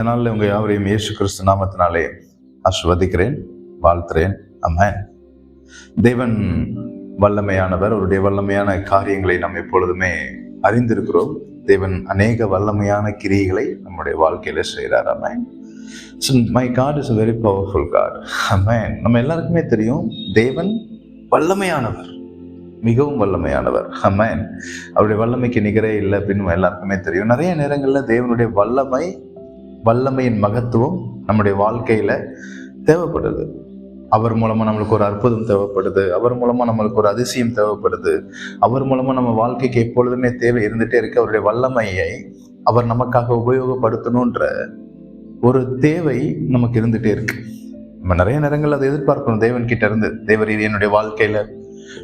இதனால் உங்கள் யாவரையும் இயேசு கிறிஸ்து நாமத்தினாலே ஆஸ்வதிக்கிறேன் வாழ்த்துறேன். அம்மேன் தேவன் வல்லமையானவர் அவருடைய வல்லமையான காரியங்களை நாம் எப்பொழுதுமே அறிந்திருக்கிறோம். தேவன் அநேக வல்லமையான கிரியைகளை நம்முடைய வாழ்க்கையில செய்கிறார் amen so my God is a very powerful God amen நம்ம எல்லாருக்குமே தெரியும் தேவன் வல்லமையானவர் மிகவும் வல்லமையானவர். அம்மேன் அவருடைய வல்லமைக்கு நிகரே இல்லை அப்படின்னு எல்லாருக்குமே தெரியும். நிறைய நேரங்களில் தேவனுடைய வல்லமை வல்லமையின் மகத்துவம் நம்முடைய வாழ்க்கையில தேவைப்படுது. அவர் மூலமா நம்மளுக்கு ஒரு அற்புதம் தேவைப்படுது. அவர் மூலமா நம்மளுக்கு ஒரு அதிசயம் தேவைப்படுது. அவர் மூலமா நம்ம வாழ்க்கைக்கு எப்பொழுதுமே தேவை இருந்துட்டே இருக்கு. அவருடைய வல்லமையை அவர் நமக்காக உபயோகப்படுத்தணுன்ற ஒரு தேவை நமக்கு இருந்துட்டே இருக்கு. நம்ம நிறைய நேரங்கள் அதை எதிர்பார்க்கணும் தேவன் கிட்ட இருந்து தேவர் இது என்னுடைய வாழ்க்கையில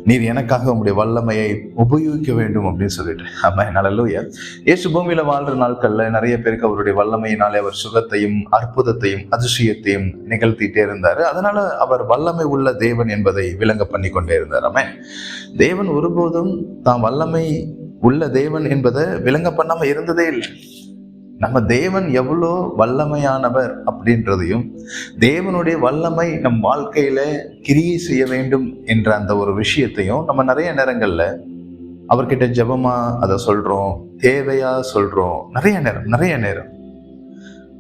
நீர் எனக்காக உங்களுடைய வல்லமையை உபயோகிக்க வேண்டும் அப்படின்னு சொல்லிட்டு. ஆமா நல்லூயா இயேசு பூமியில வாழ்ற நாட்கள்ல நிறைய பேருக்கு அவருடைய வல்லமையினாலே அவர் சுகத்தையும் அற்புதத்தையும் அதிசயத்தையும் நிகழ்த்திட்டே இருந்தாரு. அதனால அவர் வல்லமை உள்ள தேவன் என்பதை விளங்க பண்ணி கொண்டே இருந்தார். ஆமே தேவன் ஒருபோதும் தான் வல்லமை உள்ள தேவன் என்பதை விளங்க பண்ணாம இருந்ததே இல்லை. நம்ம தேவன் எவ்வளோ வல்லமையானவர் அப்படின்றதையும் தேவனுடைய வல்லமை நம் வாழ்க்கையில் கிரியை செய்ய வேண்டும் என்ற அந்த ஒரு விஷயத்தையும் நம்ம நிறைய நேரங்களில் அவர்கிட்ட ஜபமா அதை சொல்கிறோம் தேவையா சொல்கிறோம் நிறைய நேரம் நிறைய நேரம்.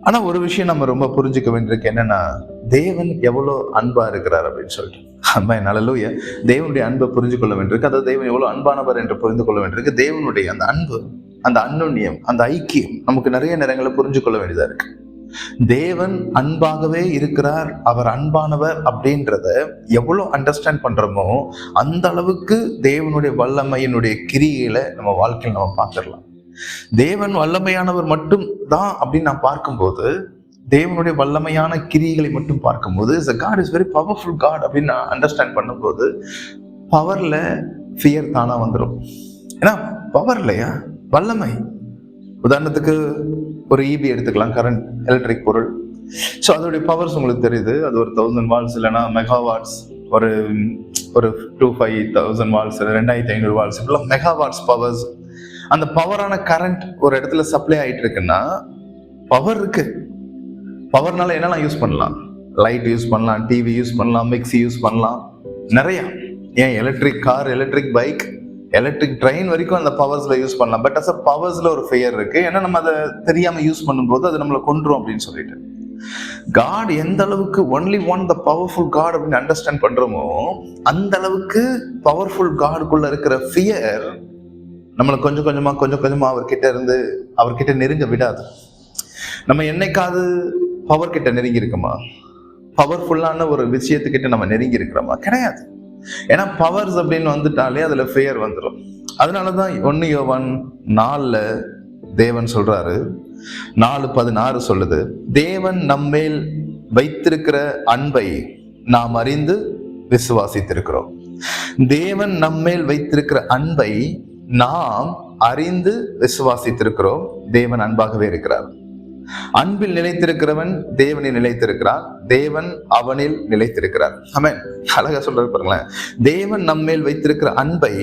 ஆனால் ஒரு விஷயம் நம்ம ரொம்ப புரிஞ்சுக்க வேண்டியிருக்கு என்னன்னா தேவன் எவ்வளோ அன்பாக இருக்கிறார் அப்படின்னு சொல்லிட்டு. அம்மா நல்லலூய தேவனுடைய அன்பை புரிஞ்சு கொள்ள வேண்டியிருக்கு. அதாவது தேவன் எவ்வளோ அன்பானவர் என்று புரிந்து கொள்ள வேண்டியிருக்கு. தேவனுடைய அந்த அன்பு அந்த அன்னுண்ணியம் அந்த ஐக்கியம் நமக்கு நிறைய நேரங்களை புரிஞ்சு கொள்ள வேண்டியதா இருக்கு. தேவன் அன்பாகவே இருக்கிறார் அவர் அன்பானவர் அப்படின்றத எவ்வளவு அண்டர்ஸ்டாண்ட் பண்றோமோ அந்த அளவுக்கு தேவனுடைய வல்லமையினுடைய கிரியையில நம்ம வாழ்க்கையில் நம்ம பார்த்துடலாம். தேவன் வல்லமையானவர் மட்டும் தான் அப்படின்னு நான் பார்க்கும்போது தேவனுடைய வல்லமையான கிரியைகளை மட்டும் பார்க்கும்போது God is very powerful God அப்படின்னு நான் அண்டர்ஸ்டாண்ட் பண்ணும்போது பவர்ல ஃபியர் தானா வந்துடும் ஏன்னா பவர் இல்லையா? வல்லமை. உதாரணத்துக்கு ஒரு இபி எடுத்துக்கலாம் கரண்ட் எலக்ட்ரிக் பொருள். ஸோ அதோடைய பவர்ஸ் உங்களுக்கு தெரியுது. அது ஒரு தௌசண்ட் வால்ஸ் இல்லைன்னா மெகா வாட்ஸ் ஒரு ஒரு டூ ஃபைவ் தௌசண்ட் வால்ஸ் ரெண்டாயிரத்தி ஐநூறு வால்ஸ் இப்படிலாம் மெகா வாட்ஸ் பவர்ஸ் அந்த பவரான கரண்ட் ஒரு இடத்துல சப்ளை ஆகிட்டு இருக்குன்னா பவர் இருக்கு. பவர்னால என்னெல்லாம் யூஸ் பண்ணலாம்? லைட் யூஸ் பண்ணலாம் டிவி யூஸ் பண்ணலாம் மிக்ஸி யூஸ் பண்ணலாம். நிறையா. ஏன் electric car electric bike electric train வரைக்கும் அந்த பவர்ஸ்ல யூஸ் பண்ணலாம். பட் அஸ் அ பவர்ஸ்ல ஒரு ஃபெயர் இருக்கு. ஏன்னா நம்ம அதை தெரியாம யூஸ் பண்ணும்போது அது நம்மளை கொண்டுரும் அப்படின்னு சொல்லிட்டு. காட் எந்த அளவுக்கு only one the powerful God அப்படின்னு அண்டர்ஸ்டாண்ட் பண்றோமோ அந்த அளவுக்கு பவர்ஃபுல் காடுக்குள்ள இருக்கிற ஃபியர் நம்மளை கொஞ்சம் கொஞ்சமா கொஞ்சம் கொஞ்சமா அவர்கிட்ட இருந்து அவர்கிட்ட நெருங்க விடாது. நம்ம என்னைக்காவது பவர் கிட்ட நெருங்கி இருக்கோமா பவர்ஃபுல்லான ஒரு விஷயத்துக்கிட்ட நம்ம நெருங்கி இருக்கிறோமா கிடையாது. ஏன்னா பவர்ஸ் அப்படின்னு வந்துட்டாலே அதுல ஃபியர் வந்துடும் அதனாலதான் ஒன்னு யோவான் நாலில் தேவன் சொல்றாரு நாலு பதினாறு சொல்லுது தேவன் நம்மேல் வைத்திருக்கிற அன்பை நாம் அறிந்து விசுவாசித்திருக்கிறோம். தேவன் நம்மேல் வைத்திருக்கிற அன்பை நாம் அறிந்து விசுவாசித்திருக்கிறோம். தேவன் அன்பாகவே இருக்கிறார். அன்பில் நிலைத்திருக்கிறவன் தேவனில் நிலைத்திருக்கிறான். தேவன் அவனில் நிலைத்திருக்கிறார். அமேன் அழகா சொல்றது பாருங்களேன். தேவன் நம்மேல் வைத்திருக்கிற அன்பை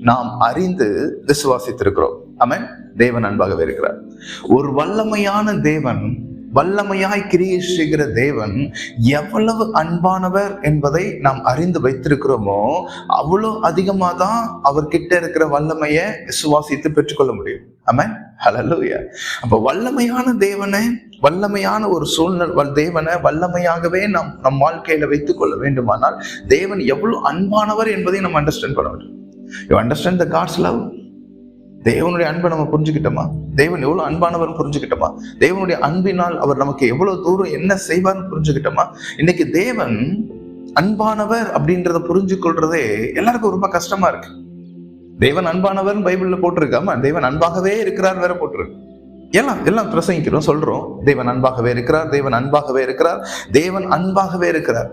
நாம் அறிந்து விசுவாசித்திருக்கிறோம். அமேன் தேவன் அன்பாகவே இருக்கிறார். ஒரு வல்லமையான தேவன் வல்லமையாய் கிரியை செய்கிற தேவன் எவ்வளவு அன்பானவர் என்பதை நாம் அறிந்து வைத்திருக்கிறோமோ அவ்வளோ அதிகமாக தான் அவர்கிட்ட இருக்கிற வல்லமையை விசுவாசித்து பெற்றுக்கொள்ள முடியும். ஆமென் ஹலலூயா அப்ப வல்லமையான தேவனை வல்லமையான ஒரு சூழ்நிலை தேவனை வல்லமையாகவே நம் நம் வாழ்க்கையில வைத்துக் கொள்ள வேண்டுமானால் தேவன் எவ்வளவு அன்பானவர் என்பதை நம்ம அண்டர்ஸ்டாண்ட் பண்ண வேண்டும். You understand the God's love தேவனுடைய அன்பை நம்ம புரிஞ்சுக்கிட்டோமா? தேவன் எவ்வளவு அன்பானவர் புரிஞ்சுக்கிட்டோமா? தேவனுடைய அன்பினால் அவர் நமக்கு எவ்வளவு தூரம் என்ன செய்வார்னு புரிஞ்சுக்கிட்டோமா? இன்னைக்கு தேவன் அன்பானவர் அப்படின்றத புரிஞ்சு கொள்றதே எல்லாருக்கும் ரொம்ப கஷ்டமா இருக்கு. தேவன் அன்பானவர்னு பைபிளில் போட்டிருக்காம தேவன் அன்பாகவே இருக்கிறார் வேற போட்டிருக்கு. எல்லாம் எல்லாம் பிரசங்கிக்கிறோம் சொல்றோம். தேவன் அன்பாகவே இருக்கிறார் தேவன் அன்பாகவே இருக்கிறார் தேவன் அன்பாகவே இருக்கிறார்.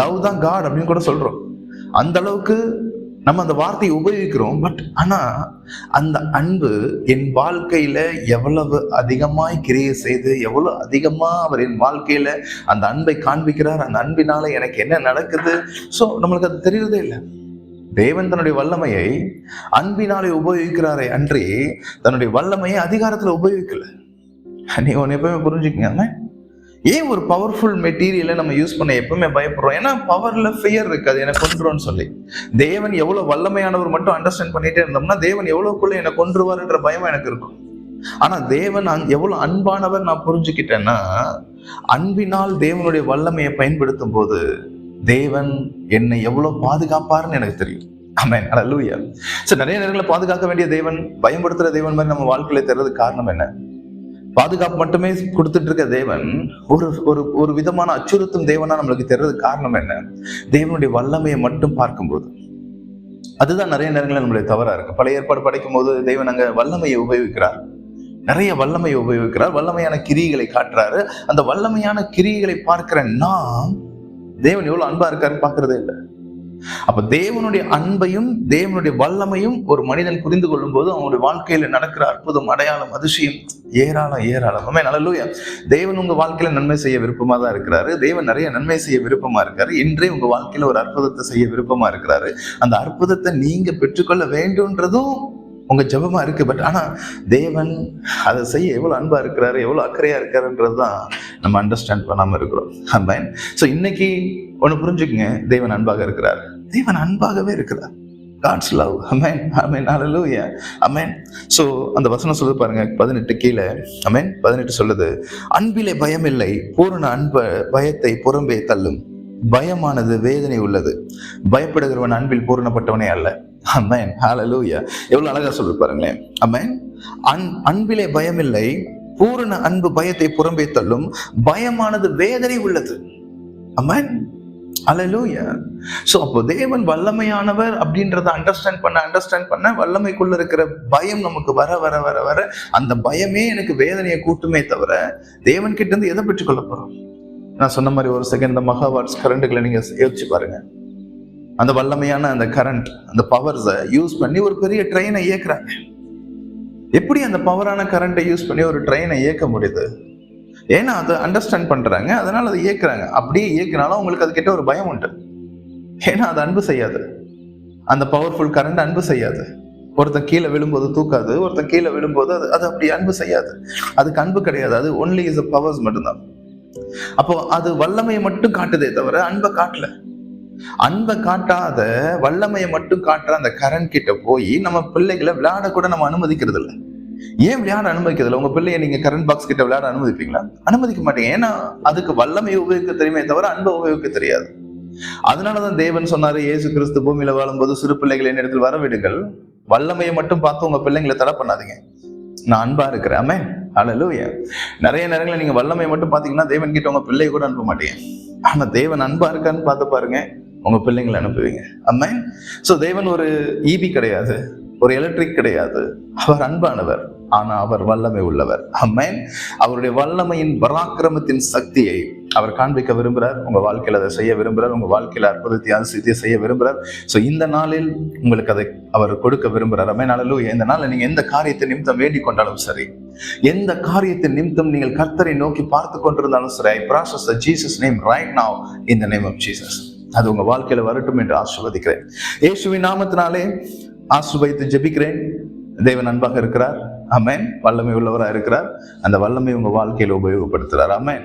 லவ் தான் காட் அப்படின்னு கூட சொல்றோம். அந்த அளவுக்கு நம்ம அந்த வார்த்தையை உபயோகிக்கிறோம் பட் ஆனா அந்த அன்பு என் வாழ்க்கையில எவ்வளவு அதிகமாய் கிரியை செய்து எவ்வளவு அதிகமா அவர் என் வாழ்க்கையில அந்த அன்பை காண்பிக்கிறார் அந்த அன்பினால எனக்கு என்ன நடக்குது? ஸோ நம்மளுக்கு அது தெரியறதே இல்லை. தேவன் தன்னுடைய வல்லமையை அன்பினாலே உபயோகிக்கிறாரே அன்றி தன்னுடைய வல்லமையை அதிகாரத்தில் உபயோகிக்கல. நீ ஒன்று எப்பவுமே புரிஞ்சுக்கங்க. ஏன் ஒரு பவர்ஃபுல் மெட்டீரியலை நம்ம யூஸ் பண்ண எப்பவுமே பயப்படுறோம்? ஏன்னா பவர்ல ஃபியர் இருக்காது என்னை கொன்றுன்னு சொல்லி. தேவன் எவ்வளவு வல்லமையானவர் மட்டும் அண்டர்ஸ்டாண்ட் பண்ணிட்டே இருந்தோம்னா தேவன் எவ்வளவுக்குள்ள என்னை கொன்றுவாருன்ற பயம் எனக்கு இருக்கும். ஆனா தேவன் அந்- எவ்வளவு அன்பானவர் நான் புரிஞ்சுக்கிட்டேன்னா அன்பினால் தேவனுடைய வல்லமையை பயன்படுத்தும் போது தேவன் என்னை எவ்வளவு பாதுகாப்பாருன்னு எனக்கு தெரியும். ஆமென் அல்லூயா ஸோ நிறைய நேரங்களில் பாதுகாக்க வேண்டிய தேவன் பயன்படுத்துற தேவன் மாதிரி நம்ம வாழ்க்கையில தெரியறதுக்கு காரணம் என்ன? பாதுகாப்பு மட்டுமே கொடுத்துட்டு இருக்க தேவன் ஒரு ஒரு ஒரு விதமான அச்சுறுத்தும் தேவனா நம்மளுக்கு தெரியறதுக்கு காரணம் என்ன? தேவனுடைய வல்லமையை மட்டும் பார்க்கும்போது. அதுதான் நிறைய நேரங்களில் நம்மளுடைய தவறா இருக்கு. பழைய ஏற்பாடு படைக்கும் போது தேவன் அங்க வல்லமையை உபயோகிக்கிறார். நிறைய வல்லமையை உபயோகிக்கிறார். வல்லமையான கிரியைகளை காட்டுறாரு. அந்த வல்லமையான கிரியைகளை பார்க்கிற நாம் தேவன் எவ்வளவு அன்பா இருக்காருன்னு பார்க்கறதே இல்லை. அப்ப தேவனுடைய அன்பையும் தேவனுடைய வல்லமையும் ஒரு மனிதன் புரிந்து கொள்ளும் போது அவனுடைய வாழ்க்கையில நடக்கிற அற்புதம் அடையாளம் அதிசயம் ஏராளம் ஏராளம். ஆமே நல்லலூயா தேவன் உங்க வாழ்க்கையில நன்மை செய்ய விருப்பமா தான் இருக்கிறாரு. தேவன் நிறைய நன்மை செய்ய விருப்பமா இருக்காரு. இன்றே உங்க வாழ்க்கையில ஒரு அற்புதத்தை செய்ய விருப்பமா இருக்கிறாரு. அந்த அற்புதத்தை நீங்க பெற்றுக்கொள்ள வேண்டும்ன்றதும் உங்க ஜபமா இருக்கு. பட் ஆனா தேவன் அதை செய்ய எவ்வளவு அன்பா இருக்கிறாரு எவ்வளவு அக்கறையா இருக்காருன்றது தான் நம்ம அண்டர்ஸ்டாண்ட் பண்ணாமல் இருக்கிறோம். அம்பைன் ஸோ இன்னைக்கு ஒன்று புரிஞ்சுக்குங்க. தேவன் அன்பாக இருக்கிறார். தேவன் அன்பாகவே இருக்கிறார். God's love amen amen hallelujah amen so அந்த வசனம் சொல்லுது பாருங்க. பதினெட்டு கீழே. அமேன் பதினெட்டு சொல்லுது. அன்பிலே பயம் இல்லை பூரண அன்ப பயத்தை புறம்பே தள்ளும். பயமானது வேதனை உள்ளது. பயப்படுகிறவன் அன்பில் பூரணப்பட்டவனே அல்ல. அமேன் ஹalleluya எவ்வளோ அழகா சொல்லு பாருங்களேன். அமேன் அன் அன்பிலே பயம் இல்லை பூரண அன்பு பயத்தை புறம்பே தள்ளும் பயமானது வேதனை உள்ளது. அமேன் அலலூயா ஸோ அப்போ தேவன் வல்லமையானவர் அப்படின்றத அண்டர்ஸ்டாண்ட் பண்ண அண்டர்ஸ்டாண்ட் பண்ண வல்லமைக்குள்ள இருக்கிற பயம் நமக்கு வர வர வர வர அந்த பயமே எனக்கு வேதனையை கூட்டுமே தவிர தேவன் கிட்ட இருந்து எதை பெற்றுக்கொள்ள போறோம்? நான் சொன்ன மாதிரி ஒரு செகண்ட் இந்த மகாவாட்ஸ் கரண்ட்டுகளை நீங்க யோசிச்சு பாருங்க. அந்த வல்லமையான அந்த கரண்ட் அந்த பவர்ஸை யூஸ் பண்ணி ஒரு பெரிய ட்ரெயினை இயக்குறாங்க. எப்படி அந்த பவரான கரண்ட்டை யூஸ் பண்ணி ஒரு ட்ரெயினை இயக்க முடியுது? ஏன்னா அதை அண்டர்ஸ்டாண்ட் பண்ணுறாங்க அதனால் அதை இயக்குறாங்க. அப்படியே இயக்குனாலும் அவங்களுக்கு அது கிட்ட ஒரு பயம் உண்டு. ஏன்னா அது அன்பு செய்யாது. அந்த பவர்ஃபுல் கரண்ட் அன்பு செய்யாது. ஒருத்தன் கீழே விழும்போது தூக்காது ஒருத்தன் கீழே விழும்போது அது அது அப்படி அன்பு செய்யாது. அதுக்கு அன்பு கிடையாது. அது ஒன்லி இஸ் அ பவர்ஸ் மட்டும்தான். அப்போ அது வல்லமையை மட்டும் காட்டுதே தவிர அன்பை காட்டல. அன்பை காட்டாத வல்லமையை மட்டும் காட்டுற அந்த கரண்ட் கிட்ட போய் நம்ம பிள்ளைகளை விளையாட கூட நம்ம அனுமதிக்கிறது இல்லை ஏன் விளையாட அனுமதிக்கிறது உங்க பிள்ளைய நீங்க கரண்ட் பாக்ஸ் கிட்ட விளையாட அனுமதிப்பீங்களா? அனுமதிக்க மாட்டீங்க. ஏன்னா அதுக்கு வல்லமையை உபயோகிக்க தெரியுமே தவிர அன்பை உபயோகிக்க தெரியாது. அதனாலதான் தேவன் சொன்னாரு இயேசு கிறிஸ்து பூமியில வாழும்போது சிறு பிள்ளைகளை என்னிடத்தில் வரவிடுங்கள் வல்லமையை மட்டும் பார்த்து உங்க பிள்ளைங்களை தடை பண்ணாதீங்க. நான் அன்பா இருக்கிறேன். ஆமே அலலூயா நிறைய நேரங்களில் நீங்க வல்லமையை மட்டும் பாத்தீங்கன்னா தேவன் கிட்ட உங்க பிள்ளைய கூட அனுப்ப மாட்டீங்க. ஆனா தேவன் அன்பா இருக்கான்னு பார்த்து பாருங்க. உங்க பிள்ளைங்களை அனுப்புவீங்க. அம்மேன் சோ தேவன் ஒரு ஈபி கிடையாது ஒரு எலக்ட்ரிக் கிடையாது. அவர் அன்பானவர் ஆனா அவர் வல்லமை உள்ளவர். அம்மேன் அவருடைய வல்லமையின் பராக்கிரமத்தின் சக்தியை அவர் காண்பிக்க விரும்புகிறார் உங்க வாழ்க்கையில் அதை செய்ய விரும்புகிறார் உங்க வாழ்க்கையில அற்புதத்தை அதிசயத்தை செய்ய விரும்புகிறார் ஸோ இந்த நாளில் உங்களுக்கு அதை அவர் கொடுக்க விரும்புகிறார் அம்மே நாளில் இந்த நாளில் நீங்க எந்த காரியத்தை நிமித்தம் வேண்டிக் கொண்டாலும் சரி எந்த காரியத்தின் நிமித்தம் நீங்கள் கர்த்தரை நோக்கி பார்த்து கொண்டிருந்தாலும் சரி I praise Jesus name right now in the name of Jesus அது உங்க வாழ்க்கையில வரட்டும் என்று ஆசிர்வதிக்கிறேன். இயேசுவின் நாமத்தினாலே ஆசிர்வதித்து ஜெபிக்கிறேன். தேவன் அன்பாக இருக்கிறார். அமேன் வல்லமை உள்ளவராக இருக்கிறார். அந்த வல்லமை உங்க வாழ்க்கையில உபயோகப்படுத்துறார் அமேன்